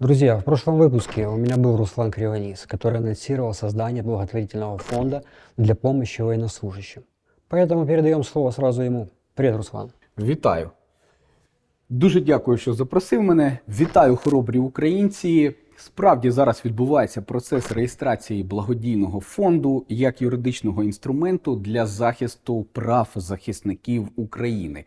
Друзья, в прошлом выпуске у меня был Руслан Кривонис, который анонсировал создание благотворительного фонда для помощи военнослужащим. Поэтому передаем слово сразу ему. Привет, Руслан. Вітаю. Дуже дякую, що запросив мене. Вітаю, хоробрі українці. Справді зараз відбувається процес реєстрації благодійного фонду як юридичного інструменту для захисту прав захисників України.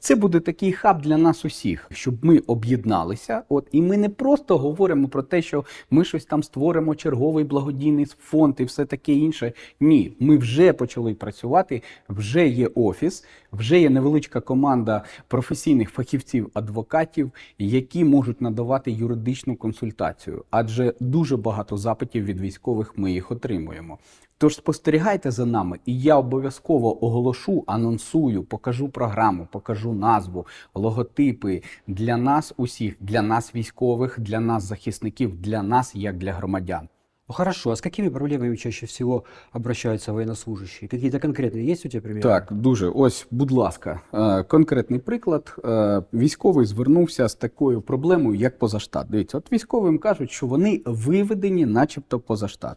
Це буде такий хаб для нас усіх, щоб ми об'єдналися. От і ми не просто говоримо про те, що ми щось там створимо черговий благодійний фонд і все таке інше. Ні, ми вже почали працювати, вже є офіс, вже є невеличка команда професійних фахівців, адвокатів, які можуть надавати юридичну консультацію. Адже дуже багато запитів від військових ми їх отримуємо. Тож спостерігайте за нами, і я обов'язково оголошу, анонсую, покажу програму, покажу назву, логотипи для нас усіх, для нас військових, для нас захисників, для нас як для громадян. Ну хорошо, а с какими проблемами чаще всего обращаются военнослужащие? Какие-то конкретные есть у тебя примеры? Так, дуже. Ось, будь ласка, е, конкретний приклад. Е, Військовий звернувся з такою проблемою, як позаштат. Дивіться, от військовим кажуть, що вони виведені, начебто, поза штат.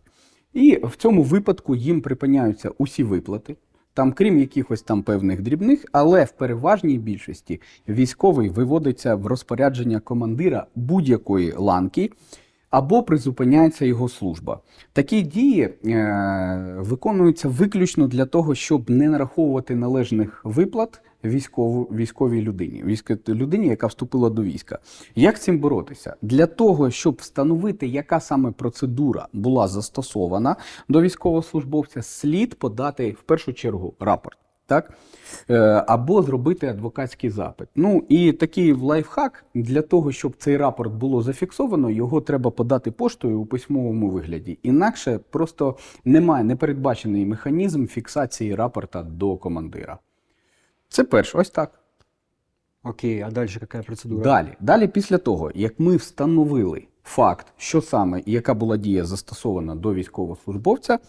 І в цьому випадку їм припиняються усі виплати. Там, крім якихось там певних дрібних, але в переважній більшості військовий виводиться в розпорядження командира будь-якої ланки, або призупиняється його служба. Такі дії е, виконуються виключно для того, щоб не нараховувати належних виплат військову, військовій людині, військо, людині, яка вступила до війська. Як цим боротися? Для того, щоб встановити, яка саме процедура була застосована до військовослужбовця, слід подати в першу чергу рапорт. Так? Е, Або зробити адвокатський запит. Ну і такий лайфхак для того, щоб цей рапорт було зафіксовано, його треба подати поштою у письмовому вигляді. Інакше просто немає непередбачений механізм фіксації рапорта до командира. Це перше, ось так. Окей, а дальше какая процедура? Далі, далі, після того, як ми встановили факт, що саме і яка була дія застосована до військовослужбовця,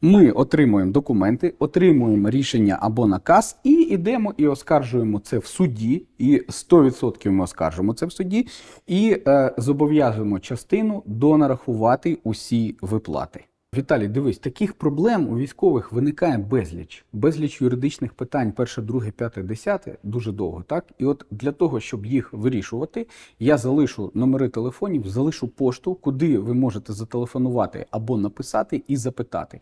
ми отримуємо документи, отримуємо рішення або наказ, і йдемо і оскаржуємо це в суді. І 100% ми оскаржуємо це в суді, і е, зобов'язуємо частину донарахувати усі виплати. Віталій, дивись, таких проблем у військових виникає безліч. Безліч юридичних питань, перше, друге, п'яте, десяте, дуже довго, так? І от для того, щоб їх вирішувати, я залишу номери телефонів, залишу пошту, куди ви можете зателефонувати або написати і запитати.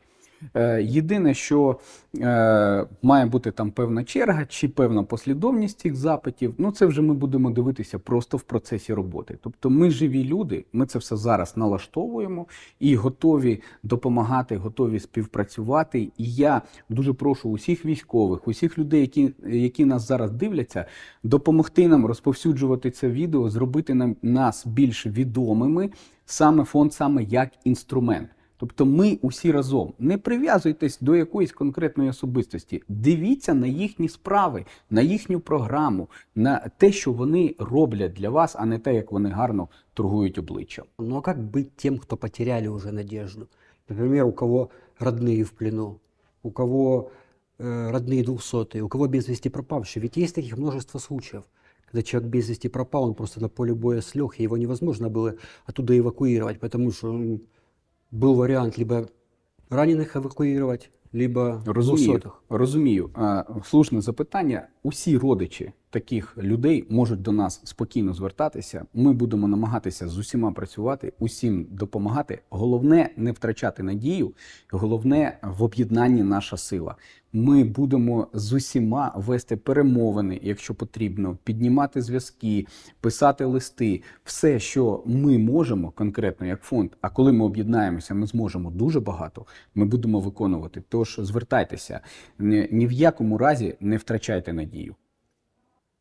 Е, Єдине, що е, має бути там певна черга чи певна послідовність цих запитів, ну це вже ми будемо дивитися просто в процесі роботи. Тобто ми живі люди, ми це все зараз налаштовуємо і готові допомагати, готові співпрацювати. І я дуже прошу усіх військових, усіх людей, які, які нас зараз дивляться, допомогти нам розповсюджувати це відео, зробити нам нас більш відомими, саме фонд, саме як інструмент. Тобто ми усі разом не прив'язуйтесь до якоїсь конкретної особистості. Дивіться на їхні справи, на їхню програму, на те, що вони роблять для вас, а не те, як вони гарно торгують обличчям. Ну а как быть тем, кто потеряли уже надежду? Например, у кого родные в плену, у кого э, родные двухсотые, у кого без вести пропавшие. Ведь есть таких множество случаев, когда человек без вести пропал, он просто на поле боя слег, и его невозможно было оттуда эвакуировать, потому что м, был вариант либо раненых эвакуировать, либо Розумію, двухсотых. розумію. А, Слушне запитання. Усі родичі таких людей можуть до нас спокійно звертатися. Ми будемо намагатися з усіма працювати, усім допомагати. Головне не втрачати надію. Головне в об'єднанні наша сила. Ми будемо з усіма вести перемовини, якщо потрібно, піднімати зв'язки, писати листи, все, що ми можемо конкретно як фонд. А коли ми об'єднаємося, ми зможемо дуже багато. Ми будемо виконувати. Тож звертайтеся, ні, в якому разі не втрачайте надію.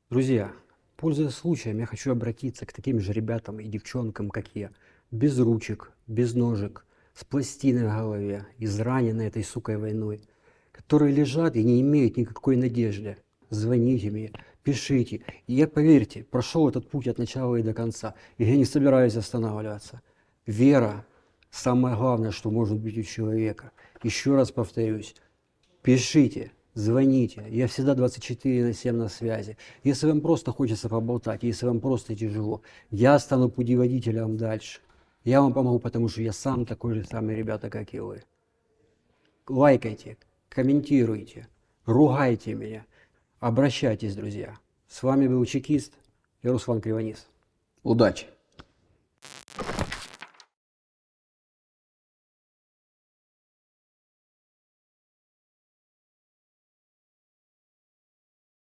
Друзья, пользуясь случаем, я хочу обратиться к таким же ребятам и девчонкам, как я. Без ручек, без ножек, с пластиной в голове, изранены этой сукой войной, которые лежат и не имеют никакой надежды. Звоните мне, пишите. И я, поверьте, прошел этот путь от начала и до конца. И я не собираюсь останавливаться. Вера – самое главное, что может быть у человека. Еще раз повторюсь, пишите, звоните. Я всегда 24 на 7 на связи. Если вам просто хочется поболтать, если вам просто тяжело, я стану путеводителем дальше. Я вам помогу, потому что я сам такой же самый ребята, как и вы. Лайкайте, комментируйте, ругайте меня, обращайтесь, друзья. С вами был чекист и Руслан Кривонис. Удачі!